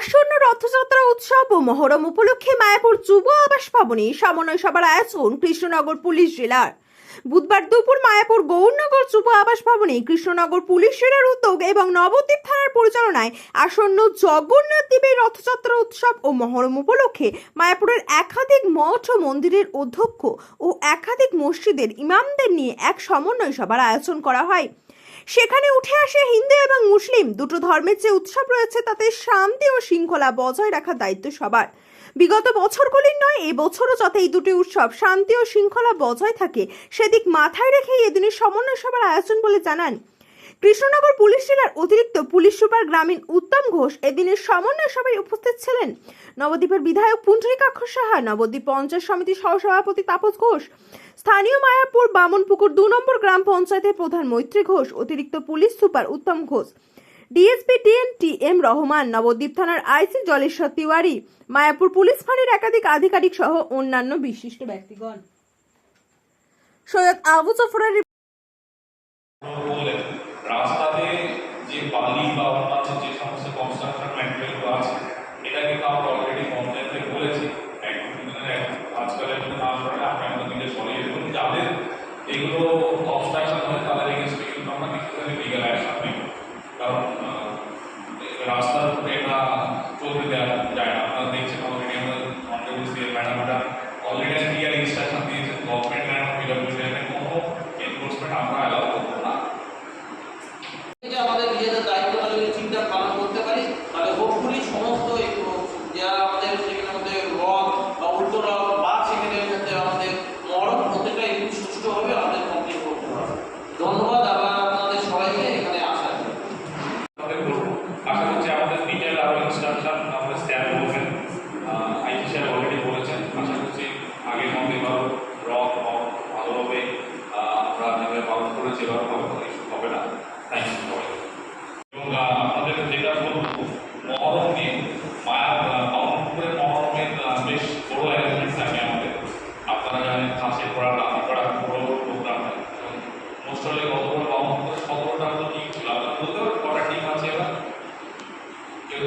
আসন্ন রথযাত্রা উৎসব ও মহরম উপলক্ষে মায়াপুর যুব আবাস ভবনে সমন্বয় সভার আয়োজন কৃষ্ণনগর পুলিশ জেলার। বুধবার দুপুর মায়াপুর গৌরনগর যুব আবাস ভবনে কৃষ্ণনগর পুলিশ জেলার উদ্যোগ এবং নবদ্বীপ থানার পরিচালনায় আসন্ন জগন্নাথ দেবের রথযাত্রা উৎসব ও মহরম উপলক্ষে মায়াপুরের একাধিক মঠ ও মন্দিরের অধ্যক্ষ ও একাধিক মসজিদের ইমামদের নিয়ে এক সমন্বয় সভার আয়োজন করা হয়। সেখানে উঠে আসে হিন্দু এবং মুসলিম। দুটো ধর্মের যে উৎসব রয়েছে, তাতে শান্তি ও শৃঙ্খলা বজায় রাখার দায়িত্ব সবার। বিগত বছরগুলির নয় এবছরও যাতে এই দুটি উৎসব শান্তি ও শৃঙ্খলা বজায় থাকে, সেদিক মাথায় রেখেই এদিনের সমন্বয় সভার আয়োজন বলে জানান কৃষ্ণনগর পুলিশ জেলার অতিরিক্ত পুলিশ সুপার গ্রামীণ উত্তম ঘোষ এদিনের সমন্বয় সভায় উপস্থিত ছিলেন। নবদ্বীপের বিধায়ক পুণ্ডরিকাক্ষ সাহা, নবদ্বীপ পঞ্চায়েত সমিতির সহসভাপতি তাপস ঘোষ, স্থানীয় মায়াপুর বামনপুকুর দু নম্বর গ্রাম পঞ্চায়েতের প্রধান মৈত্রী ঘোষ, অতিরিক্ত police super Uttam Ghosh, DSP TNT M Rahman, Nabadwip থানার আইসি জলেশ্বর তিওয়ারি, মায়াপুর পুলিশ ফাঁড়ির একাধিক আধিকারিক সহ অন্যান্য বিশিষ্ট ব্যক্তিগণ। সৈয়দ আবু জফরের এগুলো কনস্ট্রাকশন হয় তাদের এগেনস্টে কিন্তু আমরা কিছু ধরনের লিগাল অ্যাকশন নেব কারণ আহ, রাস্তার উপরে এটা চলতে দেওয়া God's not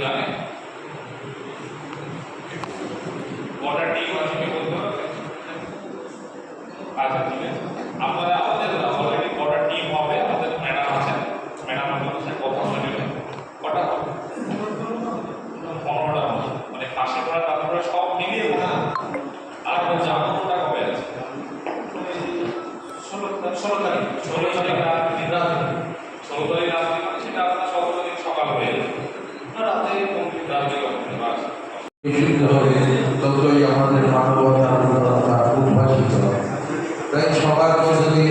জানে কটা টিম আছে কি বলতে হবে আচ্ছা ঠিক আছে। আমাদের মানবতা উদারতা উদ্ভাসিত হবে তাই সবার মধ্যে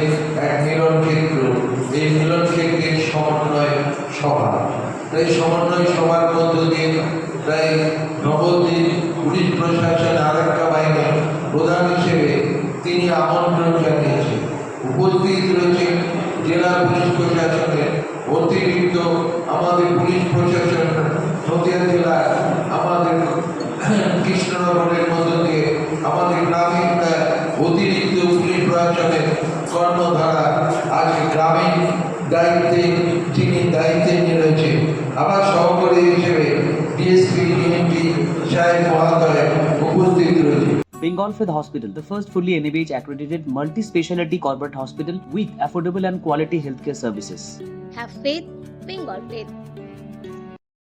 এই মিলন ক্ষেত্রের সমন্বয় সভা তাই সমন্বয় সভার মধ্য দিয়ে তাই পুলিশ প্রশাসন আরেকটা বাহিনী প্রধান হিসেবে তিনি আমন্ত্রণ জানিয়েছেন উপস্থিত রয়েছেন জেলা পুলিশ প্রশাসনের অতিরিক্ত আমাদের পুলিশ প্রশাসন নদিয়া জেলার আমাদের কৃষ্ণনগরের মধ্য দিয়ে আমাদের গ্রামীণ আহ, অতিরিক্ত প্রশাসনের কর্মধারা আজ গ্রামীণ দায়িত্বে যিনি দায়িত্বে রয়েছে আমার সহকারী হিসেবে ডিএসপি ডিএমপি সাহেব মহাদয় উপস্থিত রয়েছে Bengal Fifth Hospital, the first fully NABH accredited multi speciality corporate hospital with affordable and quality healthcare services. Have faith, Bengal faith.